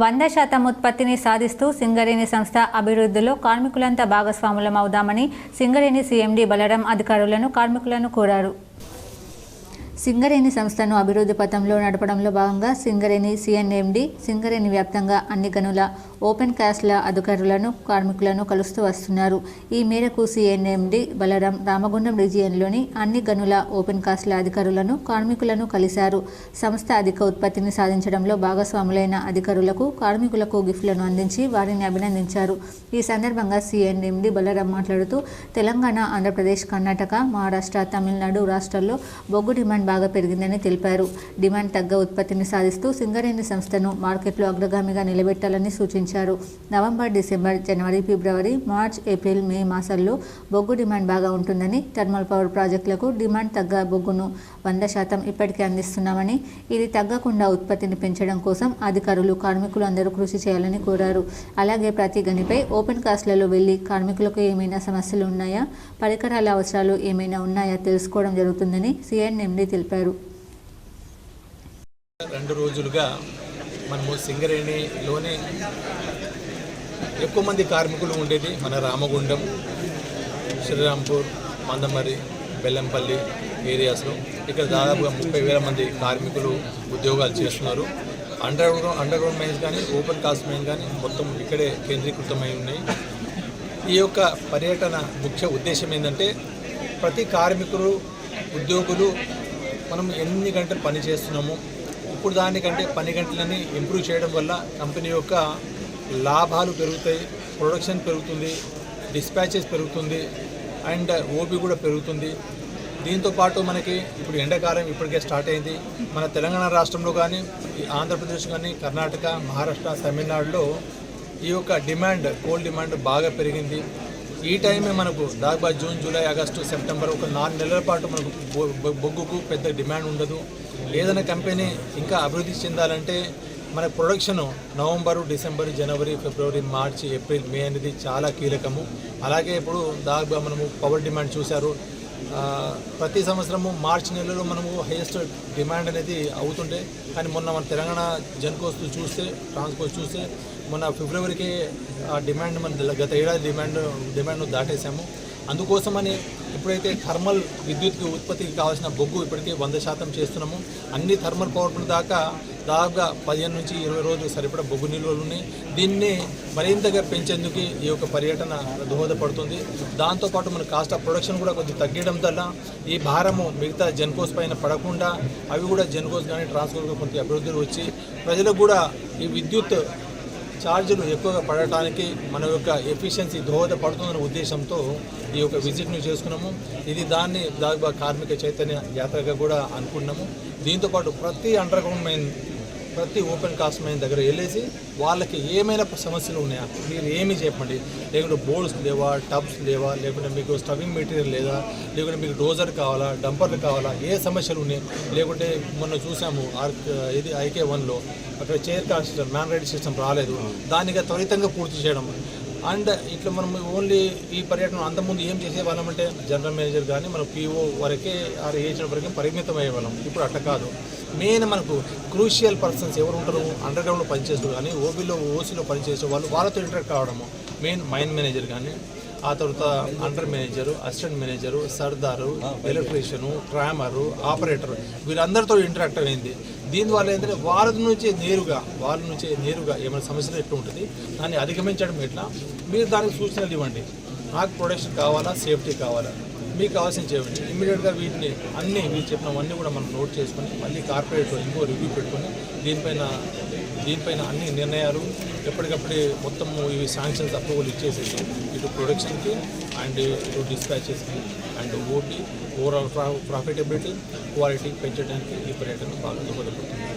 వంద శాతం ఉత్పత్తిని సాధిస్తూ సింగరేణి సంస్థ అభివృద్ధిలో కార్మికులంతా భాగస్వాములం అవుదామని సింగరేణి సీఎండీ బలరాం అధికారులను కార్మికులను కోరారు. సింగరేణి సంస్థను అభివృద్ధి పథంలో నడపడంలో భాగంగా సింగరేణి సిఎన్ఎండి సింగరేణి వ్యాప్తంగా అన్ని గనుల ఓపెన్ కాస్ట్ల అధికారులను కార్మికులను కలుస్తూ వస్తున్నారు. ఈ మేరకు సిఎన్ఎండి బలరాం రామగుండం రీజియన్లోని అన్ని గనుల ఓపెన్ కాస్ట్ల అధికారులను కార్మికులను కలిశారు. సంస్థ అధిక ఉత్పత్తిని సాధించడంలో భాగస్వాములైన అధికారులకు కార్మికులకు గిఫ్ట్లను అందించి వారిని అభినందించారు. ఈ సందర్భంగా సిఎన్ఎండి బలరాం మాట్లాడుతూ తెలంగాణ ఆంధ్రప్రదేశ్ కర్ణాటక మహారాష్ట్ర తమిళనాడు రాష్ట్రాల్లో బొగ్గు డిమాండ్ బాగా పెరిగిందని తెలిపారు. డిమాండ్ తగ్గ ఉత్పత్తిని సాధిస్తూ సింగరేణి సంస్థను మార్కెట్లో అగ్రగామిగా నిలబెట్టాలని సూచించారు. నవంబర్ డిసెంబర్ జనవరి ఫిబ్రవరి మార్చ్ ఏప్రిల్ మే మాసాల్లో బొగ్గు డిమాండ్ బాగా ఉంటుందని థర్మల్ పవర్ ప్రాజెక్టులకు డిమాండ్ తగ్గ బొగ్గును వంద శాతం ఇప్పటికే అందిస్తున్నామని ఇది తగ్గకుండా ఉత్పత్తిని పెంచడం కోసం అధికారులు కార్మికులు అందరూ కృషి చేయాలని కోరారు. అలాగే ప్రతి గనిపై ఓపెన్ కాస్ట్లలో వెళ్ళి కార్మికులకు ఏమైనా సమస్యలు ఉన్నాయా పరికరాల అవసరాలు ఏమైనా ఉన్నాయా తెలుసుకోవడం జరుగుతుందని సిఎన్ఎండి తెలిపారు. రెండు రోజులుగా మనము సింగరేణిలోనే ఎక్కువ మంది కార్మికులు ఉండేది మన రామగుండం శ్రీరాంపూర్ మందమరి బెల్లంపల్లి ఏరియాస్లో. ఇక్కడ దాదాపుగా ముప్పై వేల మంది కార్మికులు ఉద్యోగాలు చేస్తున్నారు. Underground underground mines కానీ ఓపెన్ కాస్ట్ మైన్ కానీ మొత్తం ఇక్కడే కేంద్రీకృతమై ఉన్నాయి. ఈ యొక్క పర్యటన ముఖ్య ఉద్దేశం ఏంటంటే ప్రతి కార్మికులు ఉద్యోగులు మనం ఎన్ని గంటలు పని చేస్తున్నామో ఇప్పుడు దానికంటే పని గంటలని ఇంప్రూవ్ చేయడం వల్ల కంపెనీ యొక్క లాభాలు పెరుగుతాయి ప్రొడక్షన్ పెరుగుతుంది డిస్పాచెస్ పెరుగుతుంది అండ్ ఓపీ కూడా పెరుగుతుంది. దీంతో పాటు మనకి ఇప్పుడు ఎండాకాలం ఇప్పటికే స్టార్ట్ అయింది. మన తెలంగాణ రాష్ట్రంలో కానీ ఈ ఆంధ్రప్రదేశ్ కానీ కర్ణాటక మహారాష్ట్ర తమిళనాడులో ఈ యొక్క డిమాండ్ కోల్ డిమాండ్ బాగా పెరిగింది. ఈ టైమే మనకు దాదాపు జూన్ జూలై ఆగస్టు సెప్టెంబర్ ఒక నాలుగు నెలల పాటు మనకు బొ- బొగ్గుకు పెద్ద డిమాండ్ ఉండదు. ఏదైనా కంపెనీ ఇంకా అభివృద్ధి చెందాలంటే మన ప్రొడక్షన్ నవంబరు డిసెంబర్ జనవరి ఫిబ్రవరి మార్చి ఏప్రిల్ మే అనేది చాలా కీలకము. అలాగే ఇప్పుడు దాదాపుగా మనము పవర్ డిమాండ్ చూశారు. ప్రతి సంవత్సరము మార్చి నెలలో మనము హైయెస్ట్ డిమాండ్ అనేది అవుతుండే కానీ మొన్న మన తెలంగాణ జన్కోస్ చూస్తే ట్రాన్స్కోస్ చూస్తే మొన్న ఫిబ్రవరికి ఆ డిమాండ్ మన గత ఏడాది డిమాండ్ డిమాండ్ దాటేశాము. అందుకోసమని ఇప్పుడైతే థర్మల్ విద్యుత్కి ఉత్పత్తికి కావాల్సిన బొగ్గు ఇప్పటికే వంద శాతం చేస్తున్నాము అన్ని థర్మల్ పవర్ ప్లాంట్ దాకా దాదాపుగా పదిహేను నుంచి ఇరవై రోజులు సరిపడా బొగ్గు నిల్వలు ఉన్నాయి. దీన్ని మరింతగా పెంచేందుకు ఈ యొక్క పర్యటన దోహదపడుతుంది. దాంతోపాటు మన కాస్ట్ ఆఫ్ ప్రొడక్షన్ కూడా కొంచెం తగ్గడం వల్ల ఈ భారము మిగతా జెన్కోస్ పైన పడకుండా అవి కూడా జెన్కోస్ కానీ ట్రాన్స్కోస్ కానీ కొంత అభివృద్ధి వచ్చి ప్రజలకు కూడా ఈ విద్యుత్ ఛార్జీలు ఎక్కువగా పడటానికి మన యొక్క ఎఫిషియన్సీ దోహదపడుతుందనే ఉద్దేశంతో ఈ యొక్క విజిట్ను చేసుకున్నాము. ఇది దాన్ని దాదాపు కార్మిక చైతన్య యాత్రగా కూడా అనుకున్నాము దీంతోపాటు ప్రతి అండర్ గ్రౌండ్ మైన్ ప్రతి ఓపెన్ కాస్ట్ మైన్ దగ్గర వెళ్ళేసి వాళ్ళకి ఏమైనా సమస్యలు ఉన్నాయా? మీరు ఏమి చెప్పండి. లేకుంటే బోర్డ్స్ లేవా టబ్స్ లేవా లేకుంటే మీకు స్టవింగ్ మెటీరియల్ లేదా లేకుంటే మీకు డోజర్ కావాలా డంపర్లు కావాలా ఏ సమస్యలు ఉన్నాయి? లేకుంటే మొన్న చూసాము ఆర్ ఇది ఐకే వన్లో అక్కడ chair car system man ride system రాలేదు. దానిగా త్వరితంగా పూర్తి చేయడం. అండ్ ఇట్లా మనం ఓన్లీ ఈ పర్యటన అంతకుముందు ఏం చేసేవాళ్ళం అంటే జనరల్ మేనేజర్ కానీ మన పీఓ వరకే ఆర్ ఏజెంట్ వరకే పరిమితం అయ్యేవాళ్ళం ఇప్పుడు అట్ట కాదు. మెయిన్ మనకు క్రూషియల్ పర్సన్స్ ఎవరు ఉంటారు అండర్ గ్రౌండ్లో పనిచేస్తారు కానీ ఓబీలో ఓసీలో పనిచేసే వాళ్ళు వాళ్ళతో ఇంటరాక్ట్ కావడము. మెయిన్ మైన్ మేనేజర్ కానీ ఆ తర్వాత అండర్ మేనేజరు అసిస్టెంట్ మేనేజరు సర్దారు ఎలక్ట్రీషియను ట్రామరు ఆపరేటర్ వీళ్ళందరితో ఇంటరాక్ట్ అయింది. దీనివల్ల ఏంటంటే వాళ్ళ నుంచి నేరుగా వాళ్ళ నుంచి నేరుగా ఏమైనా సమస్యలు ఎట్లా ఉంటుంది దాన్ని అధిగమించడం ఎట్లా? మీరు దానికి సూచనలు ఇవ్వండి. నాకు ప్రొడక్షన్ కావాలా సేఫ్టీ కావాలా? మీకు కావాల్సిన చేయండి. ఇమీడియట్గా వీటిని అన్ని మీరు చెప్పినవన్నీ కూడా మనం నోట్ చేసుకొని మళ్ళీ కార్పొరేట్లో ఇంకో రివ్యూ పెట్టుకొని దీనిపైన దీనిపైన అన్ని నిర్ణయాలు ఎప్పటికప్పుడే మొత్తం ఇవి శాంక్షన్స్ అప్రూవల్ ఇచ్చేసేసి ఇటు ప్రొడక్షన్కి అండ్ ఇటు డిస్పాచెస్కి and OT overall profitability quality పెంచడానికి ఈ పర్యటన బాగా దోహదపడుతుంది.